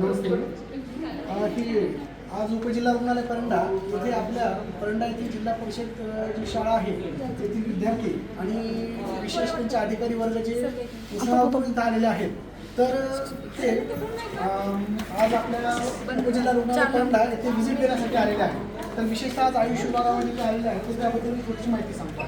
नमस्ते. की आज उपजिल्हा रुग्णालय परंडा येथे आपल्या परंडा येथील जिल्हा परिषद जी शाळा आहे तेथील विद्यार्थी आणि विशेष त्यांचे अधिकारी वर्ग जे आलेले आहेत. तर ते आज आपल्या उपजिल्हा रुग्णालय परंडा येथे व्हिजिट देण्यासाठी आलेले आहेत. तर विशेषतः आज आयुष विभागामध्ये आलेले आहेत. ते त्याबद्दल मी थोडीशी माहिती सांगतो.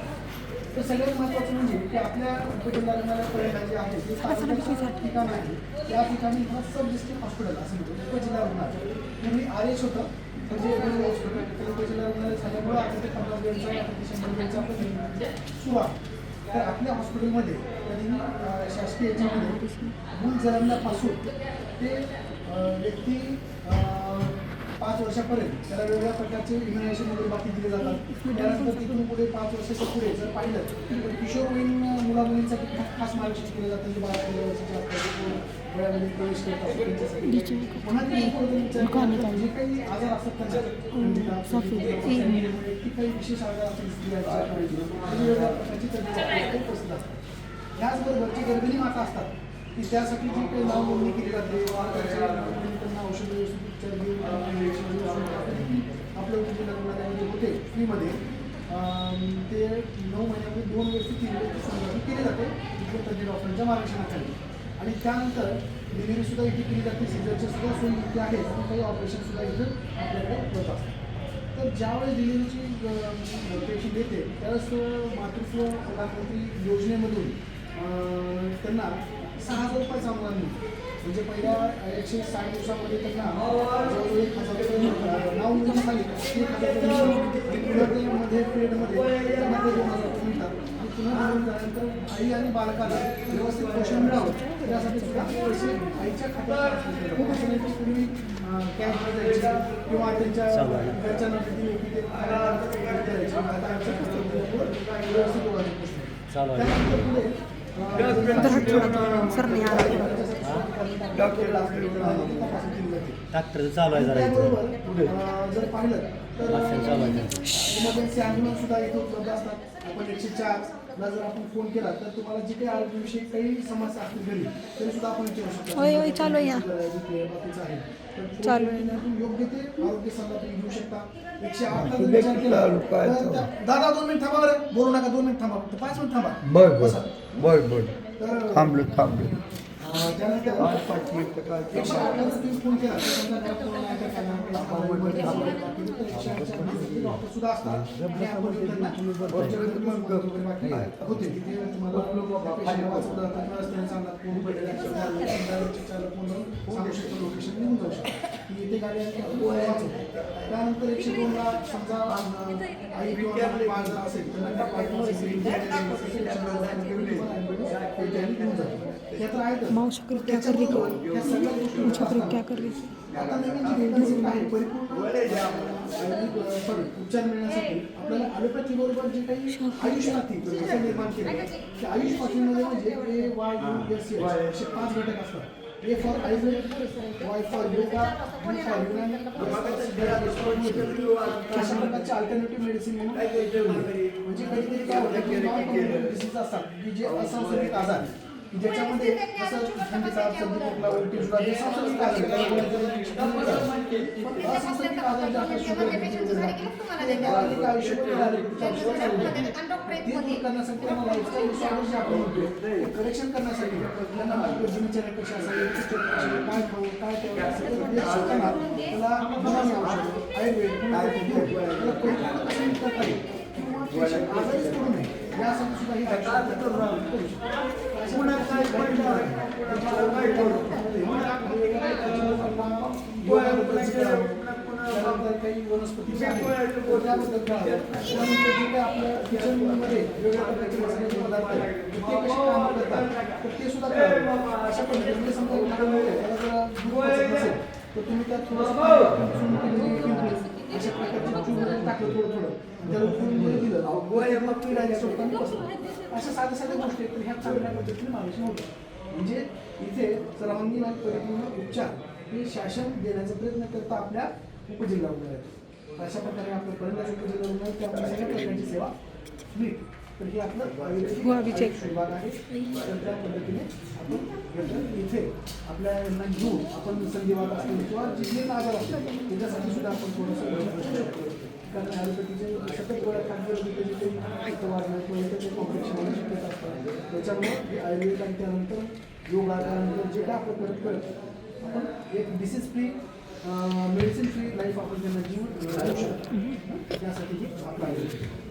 तर सगळ्यात महत्त्वाचं म्हणजे की आपल्या रुग्णालय परंडा जे आहे ते तालुक्याचं ठिकाण आहे. त्या ठिकाणी हा सब डिस्ट्रिक्ट हॉस्पिटल असं म्हणतो उपजिल्हा रुग्णालय. पूर्वी आर एच होतं. म्हणजे हॉस्पिटल तर उपजिल्हा रुग्णालय झाल्यामुळे आता ते पन्नास बेडचं शंभर बेडचं निर्माण सुरू आहे. तर आपल्या हॉस्पिटलमध्ये अं, शासकीय याच्यामध्ये मूल जन्मल्यापासून ते व्यक्ती पाच वर्षापर्यंत त्याला वेगवेगळ्या प्रकारचे इम्युनायझेशन वगैरे बाकी दिले जातात. त्यानंतर तिथून पुढे पाच वर्षाच्या पुढे जर पाहिलं तर किशोरवयीन मुला मुलींसाठी खूप खास मार्गदर्शन केलं जातं जे बारा वर्षाचे असतात कोण वयामध्ये प्रवेश करत असतात त्यांच्यासाठी. पुन्हा ते important विचार केला तर जे काही आजार असतात त्यांना की काही विशेष आजार वेगवेगळ्या प्रकारची उपस्थित असतात त्याचबरोबर जी गर्भिणी माता असतात की त्यासाठी जी काही नाव नोंदणी केली जाते त्यांच्या त्यांना औषध व्यवस्थित उपचार देऊन त्यांना होते फ्रीमध्ये ते नऊ महिन्यामध्ये दोन वर्ष तीन वर्ष सोनोग्राफी केली जाते इथे तज्ञ डॉक्टरांच्या मार्गदर्शनाखाली आणि त्यानंतर डिलिव्हरी सुद्धा इथे केली जाते सिजरच्या सुद्धा सोयी इथे आहे आणि काही ऑपरेशन सुद्धा इथं आपल्याकडे होत असतात तर ज्यावेळेस डिलिव्हरीची पेशंट येते त्यावेळेस मातृत्व प्रधानमंत्री योजनेमधून त्यांना सहा हजार रुपये अनुदान मिळतो म्हणजे पहिल्या एकशे साठ दिवसामध्ये त्यांना जवळजवळ एक हजार रुपये नाव एक हजारमध्ये पिरियडमध्ये त्यांना ते दोन हजार रुपये मिळतात आणि पुन्हा झाल्यानंतर आई आणि बालकाला व्यवस्थित पोषण मिळावं. यासाठी सुद्धा पैसे आईच्या खात्यात जातात. त्याच्यानंतर पूर्वी कॅश द्यायचे किंवा त्यांच्या घरच्यांना दिले की ते द्यायचे आता आमच्या खात्यात व्यवस्थित. त्यानंतर पुढे डॉक्टर चालू आहे जरा इथं. पाहिलं तर Oxygen चालू आहे. इमर्जन्सी ॲम्ब्युलन्स सुद्धा इथे उपलब्ध असतात. आपण एकशे चारला जर आपण फोन केला तर तुम्हाला जी काही आरोग्याविषयी काही समस्या असतील घरी तरी सुद्धा आपण विचारू शकतो. होय, होय, चालू आहे या. चालू. आहे. योग्य ते आरोग्य सल्ला तुम्ही घेऊ शकता. एकशे आठला जर विचार केला तर त्या- दादा दोन मिनिट थांबा बरं. बोलू नका दोन मिनिट थांबा. फक्त पाच मिनिट थांबा. बर बसा. बर बर बर. तर थांबलो थांबलो. त्यानंतर पाच एकशे आठला फोन केला सुद्धा असतात होते तिथे तुम्हाला patient फोन सांगू शकतो लोकेशन निघून जाऊ शकतो की इथे गाडी आली त्यानंतर एकशे दोनला समजा आई बाळ जर असेल उपचार मिळण्यासाठी आपल्याला ॲलोपॅथी बरोबर जे काही आयुष पाथी असं निर्माण केलं की. आयुष पाथीमध्ये म्हणजे पाच घटक असतात. A for Isaac, Y for Yoga, U for Yunan, अशा प्रकारचे अल्टरनेटिव्ह मेडिसिन म्हणून म्हणजे कधीतरी काय होतं की non-communicable डिसीज असतात. की जे असंसर्गित आजार. ज्याच्यामध्ये जसं थंडीचा सर्दी खोकला उलटी जुलाब हे आजार आजार जे शुगर आयुष्यभर करण्यासाठी आपण म्हणतो, ते करेक्शन करण्यासाठी त्यांना काय खाऊ काय असं त्याला आयुर्वेद त्याला करता येईल किंवा आजारीच पडू नये. यासाठी सुद्धा ही काही काही वनस्पती त्याबद्दल आपल्या किचनमध्ये वेगवेगळ्या प्रकारचे मसाल्याचे पदार्थ ते कसे काम करतात, तर ते सुद्धा अशा पद्धतीने समजा त्याला जरा तर तुम्ही त्यात थोडंसं अशा प्रकारचे चूर्ण टाकलं थोडं थोडं त्याला जरी दिलं गोळ्या मग अशा साध्या साध्या गोष्टी आहेत. तर ह्या चांगल्या पद्धतीने मार्गदर्शन होतं म्हणजे इथे सर्वांगीण आणि परिपूर्ण उपचार हे शासन देण्याचा प्रयत्न करता आपल्या उपजिल्हा रुग्णालयात. अशा प्रकारे आपल्या परिणाम उपजिल्हा रुग्णालयात त्यामुळे सगळ्या प्रकारची सेवा मिळते. तर हे आपलं विभाग आहे. तर त्या पद्धतीने आपण इथे आपल्या यांना घेऊन आपण संधिवात असतील किंवा जे जे आजार असतील त्याच्यासाठी सुद्धा आपण थोडंसं. कारण ॲलोपॅथीचे सतत गोळ्या खात गेलं की त्याची काही रक्त वाढणं किंवा इतर काही कॉम्प्लिकेशन होण्याची शक्यता असतात त्याच्यामुळे आयुर्वेद आणि त्यानंतर योगा त्यानंतर जे काय आपलं करत करत आपण एक disease free medicine free life आपण त्यांना जीवन त्यासाठी ही आपला